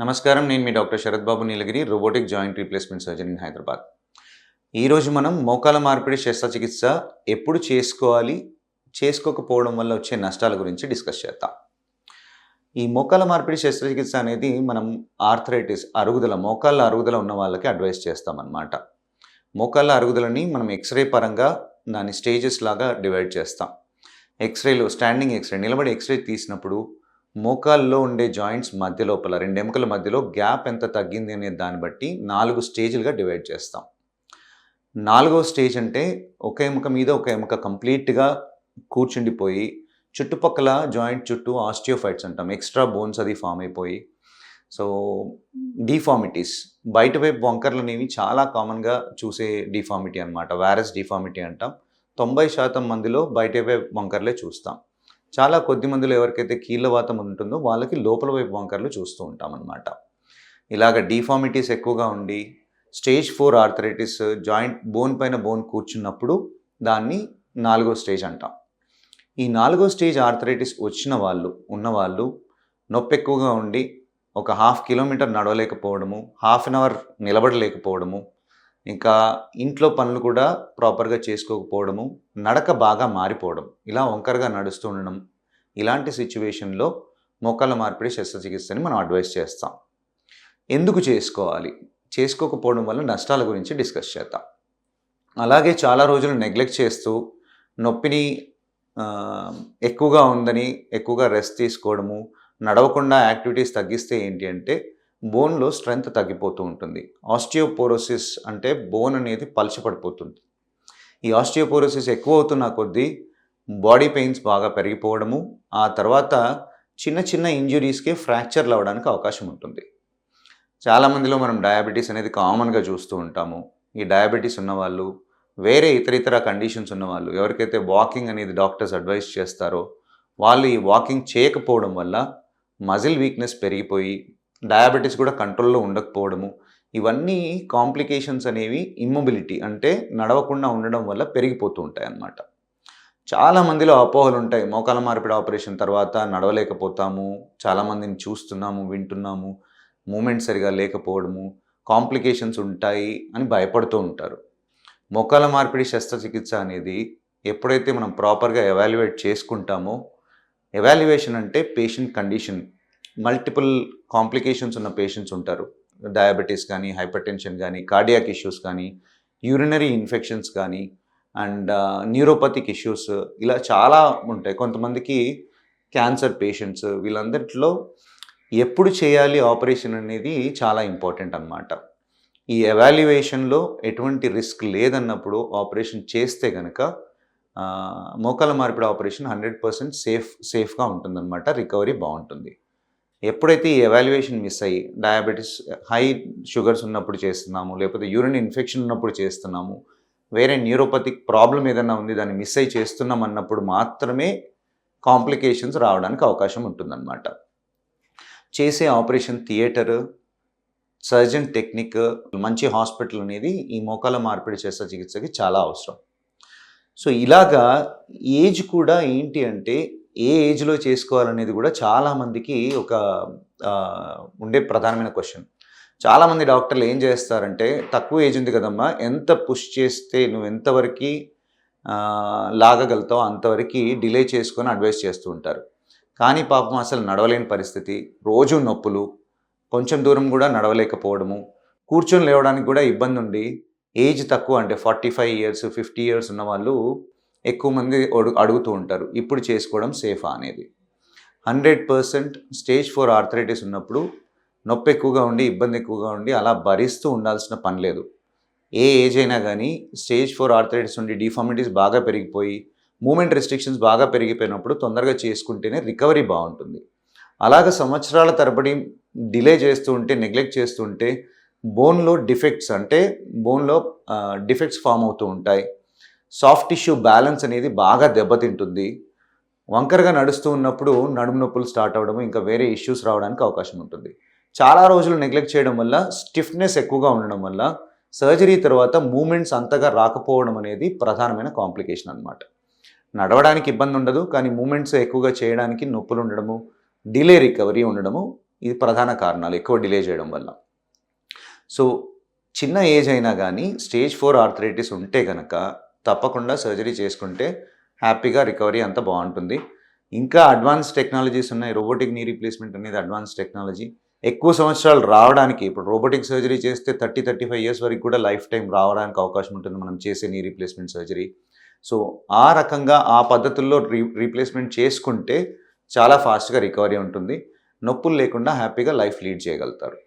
నమస్కారం నేను మీ doctor Sharath Babu Neelagiri robotic joint replacement surgeon in Hyderabad. ఈరోజు మనం మోకాల మార్పిడి శస్త్రచికిత్స ఎప్పుడు చేసుకోవాలి చేసుకోకపోవడం వల్ల వచ్చే నష్టాల గురించి డిస్కస్ చేద్దాం. ఈ మోకాల మార్పిడి శస్త్రచికిత్స అనేది మనం ఆర్థరైటిస్ అరుగుదల మోకాళ్ళ అరుగుదల ఉన్న వాళ్ళకి అడ్వైస్ చేస్తామన్నమాట. మోకాళ్ళ అరుగుదలని మనం ఎక్స్రే పరంగా దాని స్టేజెస్ లాగా డివైడ్ చేస్తాం. ఎక్స్రేలో స్టాండింగ్ ఎక్స్రే నిలబడి ఎక్స్రే తీసినప్పుడు మోకాల్లో ఉండే జాయింట్స్ మధ్య లోపల రెండు ఎముకల మధ్యలో గ్యాప్ ఎంత తగ్గింది అనే దాన్ని బట్టి నాలుగు స్టేజ్లుగా డివైడ్ చేస్తాం. నాలుగో స్టేజ్ అంటే ఒక ఎముక మీద ఒక ఎముక కంప్లీట్గా కూర్చుండిపోయి చుట్టుపక్కల జాయింట్ చుట్టూ ఆస్టియోఫైట్స్ అంటాం. ఎక్స్ట్రా బోన్స్ అది ఫామ్ అయిపోయి. సో డిఫార్మిటీస్ బయట వైపు వంకర్లు అనేవి చాలా కామన్గా చూసే డిఫార్మిటీ అనమాట వైరస్ డిఫార్మిటీ అంటాం. తొంభై శాతం మందిలో బయట వైపు వంకర్లే చూస్తాం. చాలా కొద్ది మందిలో ఎవరికైతే కీళ్ళవాతం ఉంటుందో వాళ్ళకి లోపల వైపు వంకర్లు చూస్తూ ఉంటాం ఇలాగ డిఫార్మిటీస్ ఎక్కువగా ఉండి stage four arthritis joint bone పైన బోన్ కూర్చున్నప్పుడు దాన్ని నాలుగో స్టేజ్ అంటాం. ఈ నాలుగో స్టేజ్ ఆర్థరైటిస్ వచ్చిన వాళ్ళు ఉన్నవాళ్ళు నొప్పి ఎక్కువగా ఉండి ఒక హాఫ్ కిలోమీటర్ నడవలేకపోవడము హాఫ్ అన్ అవర్ నిలబడలేకపోవడము ఇంకా ఇంట్లో పనులు కూడా ప్రాపర్గా చేసుకోకపోవడము నడక బాగా మారిపోవడం ఇలా వంకరగా నడుస్తూ ఉండడం ఇలాంటి సిచ్యువేషన్లో మోకాళ్ళ మార్పిడి శస్త్రచికిత్సని మనం అడ్వైస్ చేస్తాం. ఎందుకు చేసుకోవాలి? చేసుకోకపోవడం వల్ల నష్టాల గురించి డిస్కస్ చేద్దాం. అలాగే చాలా రోజులు నెగ్లెక్ట్ చేస్తూ నొప్పిని ఎక్కువగా ఉందని ఎక్కువగా రెస్ట్ తీసుకోవడము నడవకుండా యాక్టివిటీస్ తగ్గిస్తే ఏంటి అంటే బోన్లో స్ట్రెంగ్త్ తగ్గిపోతూ ఉంటుంది. ఆస్టియోపోరోసిస్ అంటే బోన్ అనేది పలచపడిపోతుంది ఈ ఆస్టియోపోరోసిస్ ఎక్కువ అవుతున్న కొద్దీ బాడీ పెయిన్స్ బాగా పెరిగిపోవడము ఆ తర్వాత చిన్న చిన్న ఇంజురీస్కే ఫ్రాక్చర్లు అవ్వడానికి అవకాశం ఉంటుంది. చాలామందిలో మనం డయాబెటీస్ అనేది కామన్గా చూస్తూ ఉంటాము. ఈ డయాబెటీస్ ఉన్నవాళ్ళు వేరే ఇతర ఇతర కండిషన్స్ ఉన్నవాళ్ళు ఎవరికైతే వాకింగ్ అనేది డాక్టర్స్ అడ్వైస్ చేస్తారో వాళ్ళు ఈ వాకింగ్ చేయకపోవడం వల్ల మజిల్ వీక్నెస్ పెరిగిపోయి డయాబెటీస్ కూడా కంట్రోల్లో ఉండకపోవడము ఇవన్నీ కాంప్లికేషన్స్ అనేవి ఇమ్మొబిలిటీ అంటే నడవకుండా ఉండడం వల్ల పెరిగిపోతూ ఉంటాయి అన్నమాట చాలా మందిలో అపోహలు ఉంటాయి. మోకాల మార్పిడి ఆపరేషన్ తర్వాత నడవలేకపోతాము చాలామందిని చూస్తున్నాము వింటున్నాము మూమెంట్ సరిగా లేకపోవడము కాంప్లికేషన్స్ ఉంటాయి అని భయపడుతూ ఉంటారు. మోకాల మార్పిడి శస్త్రచికిత్స అనేది ఎప్పుడైతే మనం ప్రాపర్గా ఎవాల్యుయేట్ చేసుకుంటామో ఎవాల్యుయేషన్ అంటే పేషెంట్ కండిషన్ మల్టిపుల్ కాంప్లికేషన్స్ ఉన్న పేషెంట్స్ ఉంటారు. డయాబెటీస్ కానీ హైపర్ టెన్షన్ కానీ కార్డియాక్ ఇష్యూస్ కానీ యూరినరీ ఇన్ఫెక్షన్స్ కానీ అండ్ న్యూరోపతిక్ ఇష్యూస్ ఇలా చాలా ఉంటాయి. కొంతమందికి క్యాన్సర్ పేషెంట్స్ వీళ్ళందరిలో ఎప్పుడు చేయాలి ఆపరేషన్ అనేది చాలా ఇంపార్టెంట్ అన్నమాట. ఈ ఎవాల్యుయేషన్లో ఎటువంటి రిస్క్ లేదన్నప్పుడు ఆపరేషన్ చేస్తే కనుక uh, మోకాల మార్పిడి ఆపరేషన్ హండ్రెడ్ పర్సెంట్ సేఫ్ సేఫ్గా ఉంటుందన్నమాట. రికవరీ బాగుంటుంది. ఎప్పుడైతే ఈ ఎవాల్యుయేషన్ మిస్ అయ్యి డయాబెటీస్ హై షుగర్స్ ఉన్నప్పుడు చేస్తున్నాము లేకపోతే యూరిన్ ఇన్ఫెక్షన్ ఉన్నప్పుడు చేస్తున్నాము వేరే న్యూరోపతిక్ ప్రాబ్లం ఏదైనా ఉంది దాన్ని మిస్ అయ్యి చేస్తున్నాం అన్నప్పుడు మాత్రమే కాంప్లికేషన్స్ రావడానికి అవకాశం ఉంటుందన్నమాట. చేసే ఆపరేషన్ థియేటర్ సర్జన్ టెక్నిక్ మంచి హాస్పిటల్ అనేది ఈ మోకాల మార్పిడి చేసే చికిత్సకి చాలా అవసరం. సో ఇలాగా ఏజ్ కూడా ఏంటి అంటే ఏ ఏజ్లో చేసుకోవాలనేది కూడా చాలామందికి ఒక ఉండే ప్రధానమైన క్వశ్చన్ చాలామంది డాక్టర్లు ఏం చేస్తారంటే తక్కువ ఏజ్ ఉంది కదమ్మా ఎంత పుష్ చేస్తే నువ్వు ఎంతవరకు లాగగలుగుతావు అంతవరకు డిలే చేసుకొని అడ్వైస్ చేస్తూ ఉంటారు. కానీ పాపం అసలు నడవలేని పరిస్థితి. రోజు నొప్పులు కొంచెం దూరం కూడా నడవలేకపోవడము కూర్చొని లేవడానికి కూడా ఇబ్బంది ఉండి ఏజ్ తక్కువ అంటే forty five years fifty years ఉన్న వాళ్ళు ఎక్కువ మంది అడుగు అడుగుతూ ఉంటారు. ఇప్పుడు చేసుకోవడం సేఫా అనేది. Hundred percent stage four arthritis ఉన్నప్పుడు నొప్పి ఎక్కువగా ఉండి ఇబ్బంది ఎక్కువగా ఉండి అలా భరిస్తూ ఉండాల్సిన పని లేదు. ఏ ఏజ్ అయినా కానీ స్టేజ్ ఫోర్ ఆర్థరైటిస్ ఉండి డిఫార్మిటీస్ బాగా పెరిగిపోయి మూమెంట్ రెస్ట్రిక్షన్స్ బాగా పెరిగిపోయినప్పుడు తొందరగా చేసుకుంటేనే రికవరీ బాగుంటుంది. అలాగ సంవత్సరాల తరబడి డిలే చేస్తూ ఉంటే నెగ్లెక్ట్ చేస్తూ ఉంటే బోన్లో డిఫెక్ట్స్ అంటే బోన్లో డిఫెక్ట్స్ ఫామ్ అవుతూ ఉంటాయి. సాఫ్ట్ టిష్యూ బ్యాలెన్స్ అనేది బాగా దెబ్బతింటుంది. వంకరగా నడుస్తూ ఉన్నప్పుడు నడుము నొప్పులు స్టార్ట్ అవ్వడం ఇంకా వేరే ఇష్యూస్ రావడానికి అవకాశం ఉంటుంది. చాలా రోజులు నెగ్లెక్ట్ చేయడం వల్ల స్టిఫ్నెస్ ఎక్కువగా ఉండడం వల్ల సర్జరీ తర్వాత మూమెంట్స్ అంతగా రాకపోవడం అనేది ప్రధానమైన కాంప్లికేషన్ అన్నమాట. నడవడానికి ఇబ్బంది ఉండదు కానీ మూమెంట్స్ ఎక్కువగా చేయడానికి నొప్పులు ఉండడము డిలే రికవరీ ఉండడము ఇది ప్రధాన కారణాలు ఎక్కువ డిలే చేయడం వల్ల. సో చిన్న ఏజ్ అయినా కానీ స్టేజ్ ఫోర్ ఆర్థరైటిస్ ఉంటే కనుక తప్పకుండా సర్జరీ చేసుకుంటే హ్యాపీగా రికవరీ అంత బాగుంటుంది. ఇంకా అడ్వాన్స్ టెక్నాలజీస్ ఉన్నాయి. రోబోటిక్ నీ రీప్లేస్మెంట్ అనేది అడ్వాన్స్ టెక్నాలజీ. ఎక్కువ సంవత్సరాలు రావడానికి ఇప్పుడు రోబోటిక్ సర్జరీ చేస్తే థర్టీ థర్టీ ఫైవ్ ఇయర్స్ వరకు కూడా లైఫ్ టైం రావడానికి అవకాశం ఉంటుంది మనం చేసే నీ రీప్లేస్మెంట్ సర్జరీ. సో ఆ రకంగా ఆ పద్ధతుల్లో రీ రీప్లేస్మెంట్ చేసుకుంటే చాలా ఫాస్ట్గా రికవరీ ఉంటుంది. నొప్పులు లేకుండా హ్యాపీగా లైఫ్ లీడ్ చేయగలుగుతారు.